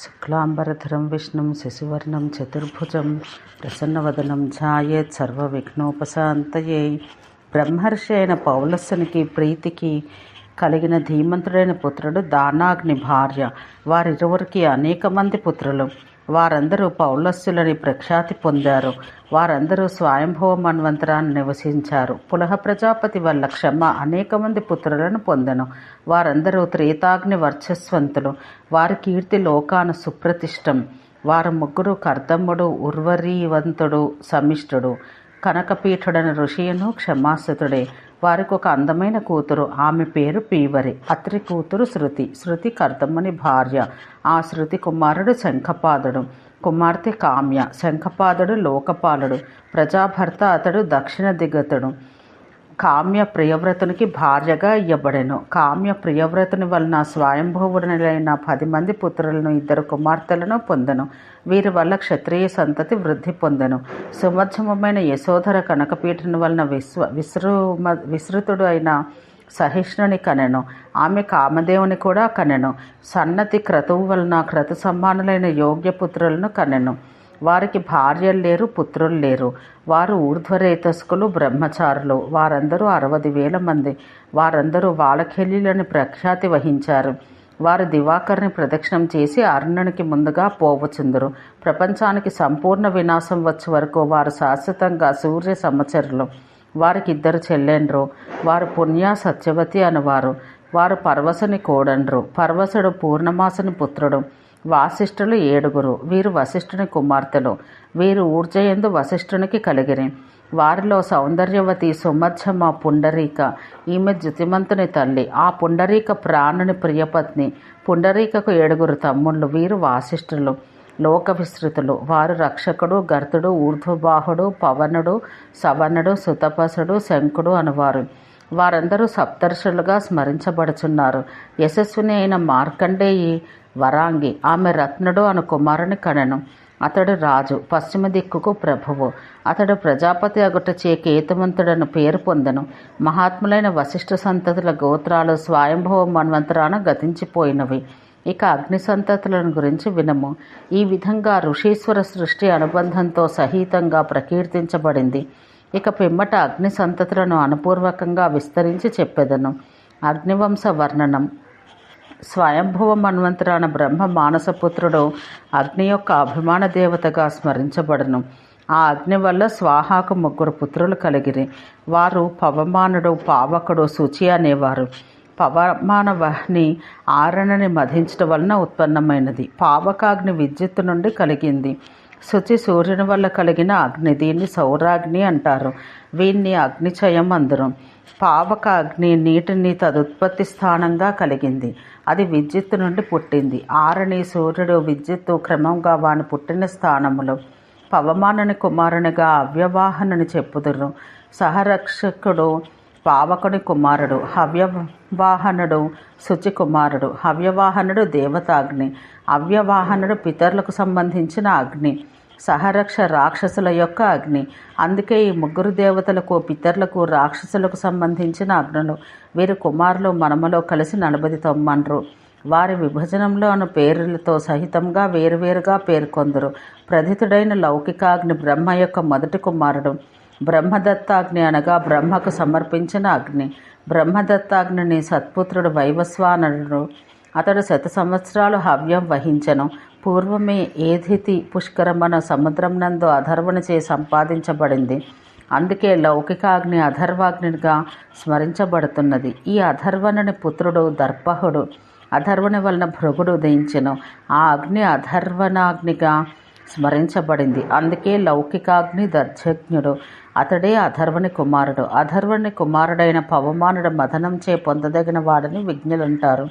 శుక్లాంబరధరం విష్ణుం శశివర్ణం చతుర్భుజం ప్రసన్నవదనం ఛాయేత్ సర్వవిఘ్నోపశాంతయే. బ్రహ్మర్షి అయిన పౌలస్సునికి ప్రీతికి కలిగిన ధీమంతుడైన పుత్రుడు దానాగ్ని భార్య. వారిరువురికి అనేక మంది పుత్రులు. వారందరూ పౌలస్సులని ప్రఖ్యాతి పొందారు. వారందరూ స్వయంభవ మన్వంతరాన్ని నివసించారు. పులహ ప్రజాపతి వల్ల క్షమ అనేక మంది పుత్రులను పొందను. వారందరూ త్రేతాగ్ని వర్చస్వంతులు. వారి కీర్తి లోకాన సుప్రతిష్టం. వారు ముగ్గురు కర్దమ్ముడు ఉర్వరీవంతుడు సమిష్ఠుడు కనకపీఠుడని ఋషియును క్షమాసుతుడే. వారికి ఒక అందమైన కూతురు. ఆమె పేరు పీవరి. అతని కూతురు శృతి. శృతి కర్దమ్మని భార్య. ఆ శృతి కుమారుడు శంఖపాదుడు. కుమార్తె కామ్య. శంఖపాదుడు లోకపాలుడు. ప్రజాభర్త అతడు దక్షిణ దిగతుడు. కామ్య ప్రియవ్రతునికి భార్యగా ఇవ్వబడెను కామ్య ప్రియవ్రతుని వలన స్వయంభూవుడైన పది మంది పుత్రులను ఇద్దరు కుమార్తెలను పొందెను. వీరి వల్ల క్షత్రియ సంతతి వృద్ధి పొందెను. సుమధ్యమైన యశోధర కనకపీఠుని వలన విశ్వ విశ్రుమ విశ్రుతుడు అయిన సహిష్ణుని కనెను. ఆమె కామదేవుని కూడా కనెను. సన్నతి క్రతువు వలన క్రతు సమానులైన యోగ్యపుత్రులను కనెను. వారికి భార్యలు లేరు పుత్రులు లేరు. వారు ఊర్ధ్వరేతస్కులు బ్రహ్మచారులు. వారందరూ అరవది వేల మంది. వారందరూ వాళఖెల్యులని ప్రఖ్యాతి వహించారు. వారు దివాకర్ని ప్రదక్షిణం చేసి అరుణునికి ముందుగా పోవచుందరు ప్రపంచానికి సంపూర్ణ వినాశం వచ్చే వరకు వారు శాశ్వతంగా సూర్య సంవత్సరులు. వారికి ఇద్దరు చెల్లెండ్రు. వారు పుణ్య సత్యవతి అనువారు. వారు పర్వసుని కోడండ్రు. పర్వసుడు పూర్ణమాసుని పుత్రుడు. వాసిష్ఠులు ఏడుగురు వీరు వశిష్ఠుని కుమార్తెలు. వీరు ఊర్జయందు వశిష్ఠునికి కలిగిరి. వారిలో సౌందర్యవతి సుమధ్యమ పుండరీక. ఈమె జ్యుతిమంతుని తల్లి. ఆ పుండరీక ప్రాణుని ప్రియపత్ని. పుండరీకకు ఏడుగురు తమ్ముళ్ళు వీరు వాసిష్ఠులు. లోక విస్తృతులు. వారు రక్షకుడు గర్తుడు ఊర్ధ్వబాహుడు పవనుడు సవనుడు సుతపసుడు శంకుడు అనువారు. వారందరూ సప్తర్షులుగా స్మరించబడుచున్నారు. యశస్విని అయిన మార్కండేయి వరాంగి ఆమె రత్నుడు అను కుమారుని కనెను. అతడు రాజు పశ్చిమ దిక్కుకు ప్రభువు. అతడు ప్రజాపతి అగుట చే కేతువంతుడను పేరు పొందను. మహాత్ములైన వశిష్ఠ సంతతుల గోత్రాలు స్వయంభవ మన్వంతరాన గతించిపోయినవి. ఇక అగ్ని సంతతులను గురించి వినము. ఈ విధంగా ఋషీశ్వర సృష్టి అనుబంధంతో సహితంగా ప్రకీర్తించబడింది. ఇక పిమ్మట అగ్ని సంతతులను అనుపూర్వకంగా విస్తరించి చెప్పెదను. అగ్నివంశ వర్ణనం. స్వయంభువ మన్వంతరాన బ్రహ్మ మానసపుత్రుడు అగ్ని యొక్క అభిమాన దేవతగా స్మరించబడను. ఆ అగ్ని వల్ల స్వాహాకు ముగ్గురు పుత్రులు కలిగిరి. వారు పవమానుడు పావకుడు శుచి అనేవారు. పవమాన వహ్ని ఆరణని మధించడం వలన ఉత్పన్నమైనది. పావకాగ్ని విద్యుత్తు నుండి కలిగింది. శుచి సూర్యుని వల్ల కలిగిన అగ్ని దీన్ని సౌరాగ్ని అంటారు. వీన్ని అగ్నిచయం అందరు పావక అగ్ని నీటిని తదుత్పత్తి స్థానంగా కలిగింది. అది విద్యుత్తు నుండి పుట్టింది. ఆరని సూర్యుడు విద్యుత్తు క్రమంగా వాని పుట్టిన స్థానములు. పవమానని కుమారునిగా అవ్యవాహనని చెప్పుదురు. సహరక్షకుడు పావకుని కుమారుడు హవ్యవాహనుడు శుచి కుమారుడు హవ్యవాహనుడు దేవతాగ్ని అవ్యవాహనుడు పితరులకు సంబంధించిన అగ్ని సహరక్ష రాక్షసుల యొక్క అగ్ని. అందుకే ఈ ముగ్గురు దేవతలకు పితరులకు రాక్షసులకు సంబంధించిన అగ్నులు వీరి కుమారులు మనమలో కలిసి నలభై తొమ్మన్రు వారి విభజనలో అను పేరులతో సహితంగా వేరువేరుగా పేర్కొందరు. ప్రథితుడైన లౌకికాగ్ని బ్రహ్మ యొక్క మొదటి కుమారుడు. బ్రహ్మదత్తాగ్ని అనగా బ్రహ్మకు సమర్పించిన అగ్ని. బ్రహ్మదత్తాగ్నిని సత్పుత్రుడు వైవస్వానరుడు. అతడు శత సంవత్సరాలు హవ్యం వహించను. పూర్వమే ఏధితి పుష్కరమన సముద్రం నందు అధర్వణ చే సంపాదించబడింది. అందుకే లౌకికాగ్ని అధర్వాగ్నిగా స్మరించబడుతున్నది. ఈ అధర్వణుని పుత్రుడు దర్పహుడు. అధర్వణి వలన భృగుడు ఉదయించెను. ఆ అగ్ని అధర్వణాగ్నిగా స్మరించబడింది. అందుకే లౌకికాగ్ని దర్జజ్ఞుడు అతడే అధర్వని కుమారుడు. అధర్వని కుమారుడైన పవమానుడు మదనంచే పొందదగిన వాడని విజ్ఞులంటారు.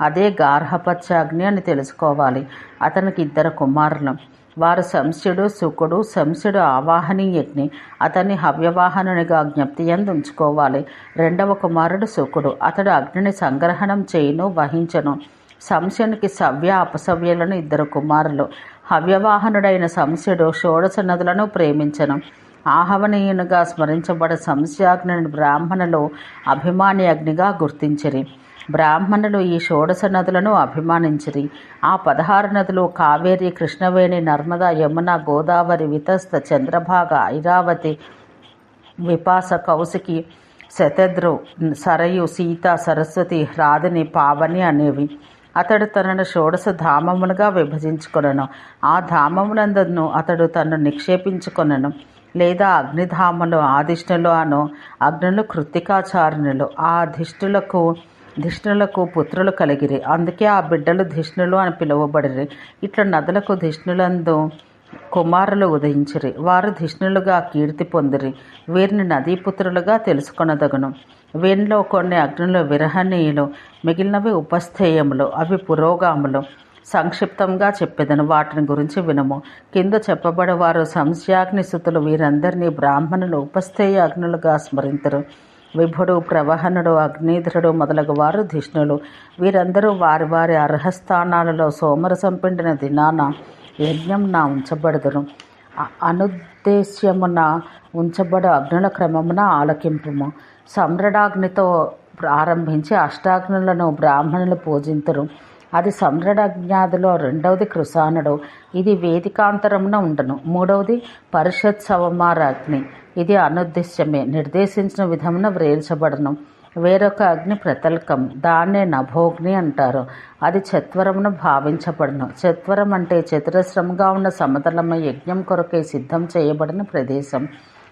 అదే గార్హపత్యాగ్ని అని తెలుసుకోవాలి. అతనికి ఇద్దరు కుమారులు. వారు శంస్యుడు శుకుడు శంస్యుడు ఆవాహనీయజ్ఞి. అతన్ని హవ్యవాహనునిగా జ్ఞప్తి ఎందు ఉంచుకోవాలి. రెండవ కుమారుడు శుకుడు అతడు అగ్నిని సంగ్రహణం చేయును వహించను. శంశునికి సవ్య అపసవ్యులను ఇద్దరు కుమారులు. హవ్యవాహనుడైన శంస్యుడు షోడశ నదులను ప్రేమించను. ఆహవనీయునిగా స్మరించబడ సంస్యాగ్ని బ్రాహ్మణులు అభిమాని అగ్నిగా గుర్తించిరి. బ్రాహ్మణులు ఈ షోడశ నదులను అభిమానించిరి. ఆ పదహారు నదులు కావేరి కృష్ణవేణి నర్మద యమున గోదావరి వితస్త చంద్రభాగ ఐరావతి విపాస కౌశికి శతద్రు సరయు సీత సరస్వతి హ్రాదిని పావని అనేవి. అతడు తనను షోడశ ధామములుగా విభజించుకొనను. ఆ ధామములందును అతడు తను నిక్షేపించుకొనను. లేదా అగ్నిధామలు ఆదిష్ణులు అను అగ్నులు కృత్తికాచారణులు ఆ ధిష్ణులకు ధిష్ణులకు పుత్రులు కలిగిరి. అందుకే ఆ బిడ్డలు ధిష్ణులు అని పిలువబడిరి. ఇట్లా నదులకు ధిష్ణులందు కుమారులు ఉదయించిరి. వారు ధిష్ణులుగా కీర్తి పొందిరి. వీరిని నదీపుత్రులుగా తెలుసుకొనదగును. వీరిలో కొన్ని అగ్నులు విరహణీయులు మిగిలినవి ఉపస్థేయములు. అవి పురోగాములు. సంక్షిప్తంగా చెప్పేదను. వాటిని గురించి వినము. కింద చెప్పబడేవారు సంశయాగ్నిసుతులు. వీరందరినీ బ్రాహ్మణులు ఉపస్థేయ అగ్నులుగా స్మరించరు విభుడు ప్రవహనుడు అగ్నిధరుడు మొదలగు వారు ధిష్ణులు. వీరందరూ వారి వారి అర్హస్థానాలలో సోమరసం పిండిన దినాన యజ్ఞం నా ఉంచబడదును. అనుద్దేశ్యమున ఉంచబడు అగ్నుల క్రమమున ఆలకింపుము. సమ్రడాగ్నితో ప్రారంభించి అష్టాగ్నులను బ్రాహ్మణులు పూజింతురు. అది సమ్రడజ్ఞాదిలో రెండవది కృసానుడు ఇది వేదికాంతరమున ఉండను. మూడవది పరిషత్ సవమార అగ్ని ఇది అనుద్దేశ్యమే. నిర్దేశించిన విధమున వ్రేల్చబడను వేరొక అగ్ని ప్రతల్కం. దాన్నే నభోగ్ని అంటారు. అది చత్వరమును భావించబడను. చత్వరం అంటే చతురస్రంగా ఉన్న సమతలమ యజ్ఞం కొరకే సిద్ధం చేయబడిన ప్రదేశం.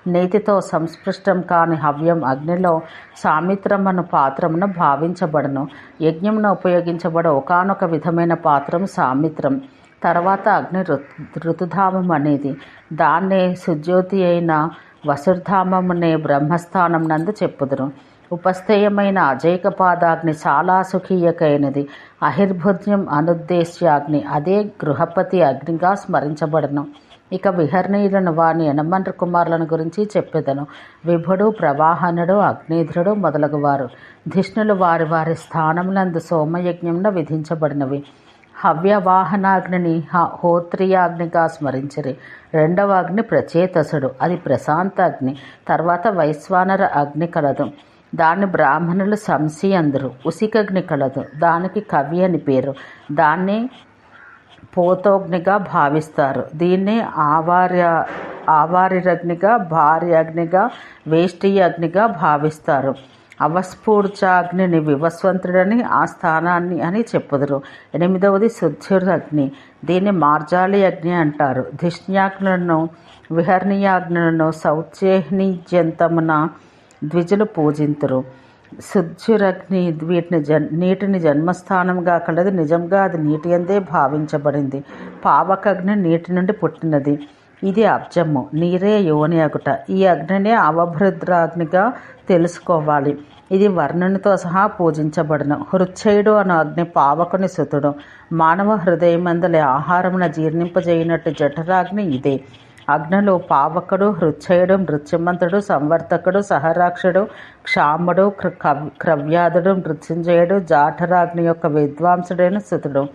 నేతితో సంస్పృష్టం కాని హవ్యం అగ్నిలో సామిత్రమను పాత్రమును భావించబడును. యజ్ఞమును ఉపయోగించబడ ఒకనొక విధమైన పాత్రం సామిత్రం. తర్వాత అగ్ని ఋతు ఋతుధామం అనేది దాన్నే సుజ్యోతి అయిన వసుర్ధామమునే బ్రహ్మస్థానం నందు చెప్పుదురు. ఉపస్థేయమైన అజైక పాదాగ్ని చాలా సుఖీయకైనది. అహిర్భుజ్యం అనుద్దేశ్యాగ్ని అదే గృహపతి అగ్నిగా స్మరించబడను. ఇక విహరణీయులను వాని యనమండ్ర కుమారులను గురించి చెప్పెదను. విభుడు ప్రవాహనుడు అగ్నిధ్రుడు మొదలగువారు. ధిష్ణులు వారి వారి స్థానములందు సోమయజ్ఞంలో విధించబడినవి. హవ్యవాహనాగ్నిని హ హోత్రియాగ్నిగా స్మరించిరి. రెండవ అగ్ని ప్రచేతసుడు. అది ప్రశాంత అగ్ని. తర్వాత వైశ్వానర అగ్ని కలదు. దాన్ని బ్రాహ్మణులు సంసి అందరు ఉసికగ్ని కలదు. దానికి కవి అని పేరు. దాన్ని పోతోగ్నిగా భావిస్తారు. దీన్ని ఆవార్య ఆవార్యరగ్నిగా భార్య అగ్నిగా వేష్టి అగ్నిగా భావిస్తారు. అవస్ఫూర్చాగ్నిని వివస్వంతుడని ఆ స్థానాన్ని అని చెప్పుదురు. ఎనిమిదవది శుద్ధురగ్ని. దీన్ని మార్జాలి అగ్ని అంటారు. ధిష్ణ్యాగ్నులను విహర్ణీయాగ్నులను శౌచేహ్నిజంతమున ద్విజులు పూజింతురు. శుద్ధురగ్ని వీటిని జన్ నీటిని జన్మస్థానంగా కలది. నిజంగా అది నీటి అందే భావించబడింది. పావకగ్ని నీటి నుండి పుట్టినది. ఇది అబ్జము నీరే యోని అగుట. ఈ అగ్నినే అవభృద్రాగ్నిగా తెలుసుకోవాలి. ఇది వర్ణునితో సహా పూజించబడును. హృచ్చయుడు అను అగ్ని పావకుని సుతుడు. మానవ హృదయమందలి ఆహారమున జీర్ణింపజేయనట్టు జఠరాగ్ని ఇదే. అగ్నులు పావకుడు హృచ్చయుడు నృత్యమంతుడు సంవర్తకుడు సహరాక్షుడు క్షాముడు కవ్- క్రవ్యాధుడు మృత్యుంజయుడు జాఠరాగ్ని యొక్క విద్వాంసుడైన సుతుడు.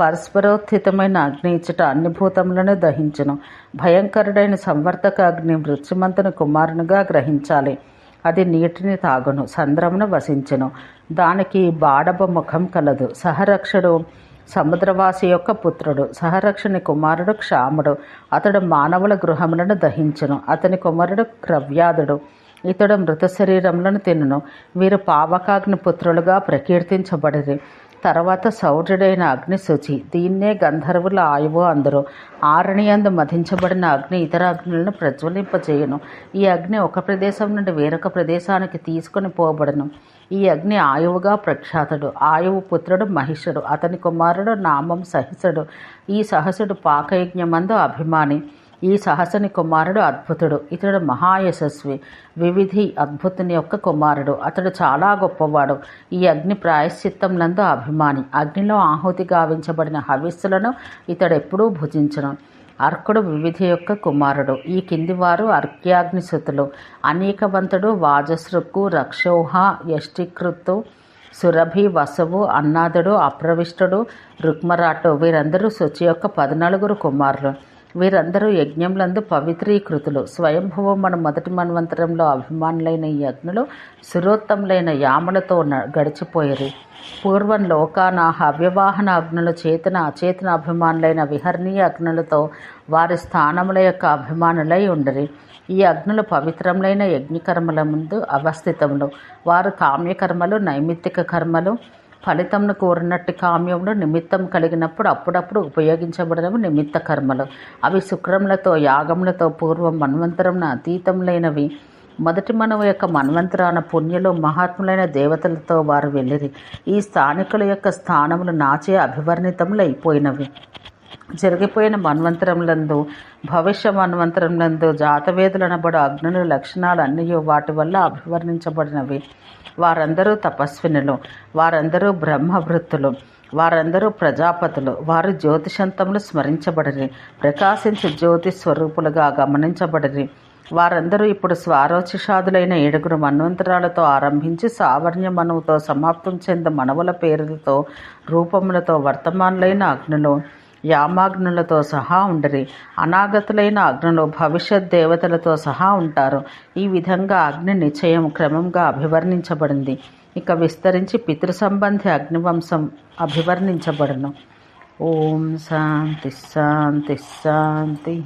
పరస్పరోత్థితమైన అగ్ని ఇచ్చట అన్ని భూతములను దహించును. భయంకరుడైన సంవర్తక అగ్ని మృత్యుమంతుని కుమారునిగా గ్రహించాలి. అది నీటిని తాగును సంద్రమును వసించును. దానికి బాడబ ముఖం కలదు. సహరక్షుడు సముద్రవాసి యొక్క పుత్రుడు సహరక్షుని కుమారుడు క్షాముడు. అతడు మానవుల గృహములను దహించును. అతని కుమారుడు క్రవ్యాధుడు. ఇతడు మృత శరీరములను తినును. వీరు పావకాగ్ని పుత్రులుగా ప్రకీర్తించబడిరి. తర్వాత సౌర్యుడైన అగ్ని శుచి. దీన్నే గంధర్వుల ఆయువు అందరు. ఆరణియందు మధించబడిన అగ్ని ఇతర అగ్నులను ప్రజ్వలింపజేయను. ఈ అగ్ని ఒక ప్రదేశం నుండి వేరొక ప్రదేశానికి తీసుకొని పోబడను. ఈ అగ్ని ఆయువుగా ప్రఖ్యాతుడు. ఆయువు పుత్రుడు మహిషుడు. అతని కుమారుడు నామం సహిసుడు. ఈ సహసుడు పాకయజ్ఞమందు అభిమాని. ఈ సహసని కుమారుడు అద్భుతుడు. ఇతడు మహాయశస్వి. వివిధి అద్భుతుని యొక్క కుమారుడు. అతడు చాలా గొప్పవాడు. ఈ అగ్ని ప్రాయశ్చిత్తం నందు అభిమాని. అగ్నిలో ఆహుతి గావించబడిన హవిస్సులను ఇతడు ఎప్పుడూ భుజించను. అర్కుడు వివిధి యొక్క కుమారుడు. ఈ కింది వారు అర్క్యాగ్నిసుతులు. అనేకవంతుడు వాజసృక్కు రక్షోహ యష్టికృత్తు సురభి వసవు అన్నాదుడు అప్రవిష్టుడు రుక్మరాటు వీరందరూ శుచి యొక్క పద్నాలుగురు కుమారులు. వీరందరూ యజ్ఞంలందు పవిత్రీకృతులు. స్వయంభువం మన మొదటి మన్వంతరంలో అభిమానులైన ఈ అగ్నులు సురోత్తములైన యామలతో న- పూర్వం లోకాన హవ్యవాహన అగ్నుల చేతన అచేతన అభిమానులైన విహరణీయ అగ్నులతో వారి స్థానముల యొక్క అభిమానులై ఉండరి. ఈ అగ్నులు పవిత్రములైన యజ్ఞకర్మల ముందు అవస్థితములు. వారు కామ్యకర్మలు నైమిత్తిక కర్మలు ఫలితంను కోరినట్టు కామ్యంలో నిమిత్తం కలిగినప్పుడు అప్పుడప్పుడు ఉపయోగించబడినవి నిమిత్త కర్మలు. అవి శుక్రములతో యాగములతో పూర్వం మన్వంతరమున అతీతములైనవి. మొదటి మనవు యొక్క మన్వంతరాన పుణ్యులు మహాత్ములైన దేవతలతో వారు వెళ్ళిరి. ఈ స్థానికుల యొక్క స్థానములు నాచే అభివర్ణితములు అయిపోయినవి జరిగిపోయిన మన్వంతరములందు భవిష్య మన్వంతరములందు జాతవేదులనబడు అగ్నుల లక్షణాలు అన్నీ వాటి వల్ల అభివర్ణించబడినవి. వారందరూ తపస్వినులు వారందరూ బ్రహ్మవృత్తులు వారందరూ ప్రజాపతులు వారు జ్యోతిషంతములు స్మరించబడిరి ప్రకాశించి జ్యోతి స్వరూపులుగా గమనించబడిరి. వారందరూ ఇప్పుడు స్వారోచిషాదులైన ఏడుగురు మన్వంతరాలతో ఆరంభించి సావర్ణ్య మనువుతో సమాప్తం చెంద మనవుల పేరులతో రూపములతో వర్తమానులైన అగ్నులు. యామాగ్నులతో సహా ఉండరి. అనాగతులైన అగ్నులు భవిష్యత్ దేవతలతో సహా ఉంటారు. ఈ విధంగా అగ్ని నిశ్చయం క్రమంగా అభివర్ణించబడింది. ఇక విస్తరించి పితృ సంబంధి అగ్నివంశం అభివర్ణించబడును. ఓం శాంతి శాంతి శాంతి.